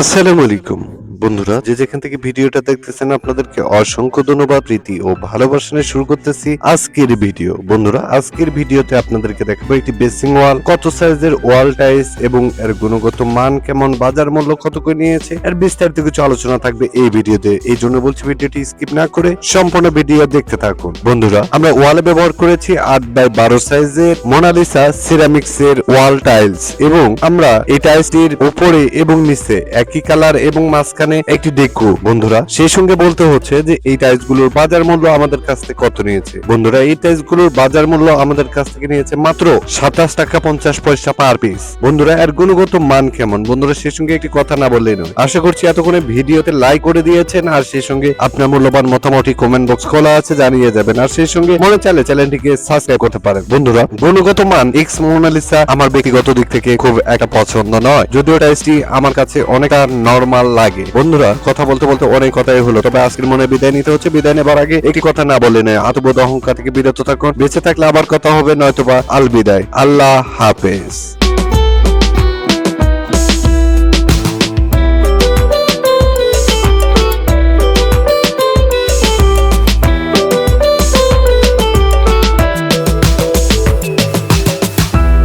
আসসালামু আলাইকুম। বন্ধুরা, যে যেখান থেকে ভিডিওটা দেখতেছেন, আপনাদেরকে অসংখ্য ধন্যবাদ, প্রীতি ও ভালোবাসা শুরু করতেছি আজকের ভিডিও। বন্ধুরা, আজকের ভিডিওতে আপনাদেরকে দেখাবো একটি বেসিং ওয়াল, কত সাইজের ওয়াল টাইলস এবং এর গুণগত মান কেমন, বাজার মূল্য কত করে নিয়েছে, এর বিস্তারিত কিছু আলোচনা থাকবে এই ভিডিওতে। এই জন্য বলছি ভিডিওটি স্কিপ না করে সম্পূর্ণ ভিডিও দেখতে থাকুন। বন্ধুরা, আমরা ওয়ালে ব্যবহার করেছি আট বাই বারো সাইজের মোনালিসা সিরামিক্স এর ওয়াল টাইলস এবং আমরা এই টাইলসটির উপরে এবং নিচে একই কালার এবং মাঝখানে একটি ডেকো বন্ধুরা। সেই সঙ্গে বলতে হচ্ছে যে, এই টাইলসগুলোর বাজার মূল্য আমাদের কাছ থেকে কত নিয়েছে? বন্ধুরা, এই টাইলসগুলোর বাজার মূল্য আমাদের কাছ থেকে নিয়েছে মাত্র সাতাশ টাকা পঞ্চাশ পয়সা পার পিস বন্ধুরা, এর গুণগত মান কেমন? বন্ধুরা, সেই সঙ্গে একটি কথা না বললেই নয়। আশা করছি এতক্ষণে ভিডিওতে লাইক করে দিয়েছেন, আর সেই সঙ্গে আপনার মূল্যবান মতামত কমেন্ট বক্স খোলা আছে, জানিয়ে যাবেন। আর সেই সঙ্গে মনে চাইলে চ্যানেলটিকে সাবস্ক্রাইব করতে পারেন। বন্ধুরা, গুণগত মান এক্স মোনালিসা আমার ব্যক্তিগত দিক থেকে খুব একটা পছন্দ নয়। যদিও টাইসটি আমার কাছে অনেকটা নরমাল লাগে। বন্ধুরা, কথা বলতে বলতে অনেক কথাই হলো। তবে আজকের মনে বিদায় নিতে হচ্ছে। বিদায় নেবার আগে একটি কথা না বলে নেয়। আত্মবোধ অহংকার থেকে বিরত থাকুন। বেঁচে থাকলে আবার কথা হবে, নয়তোবা আল বিদায়। আল্লাহ হাফেজ।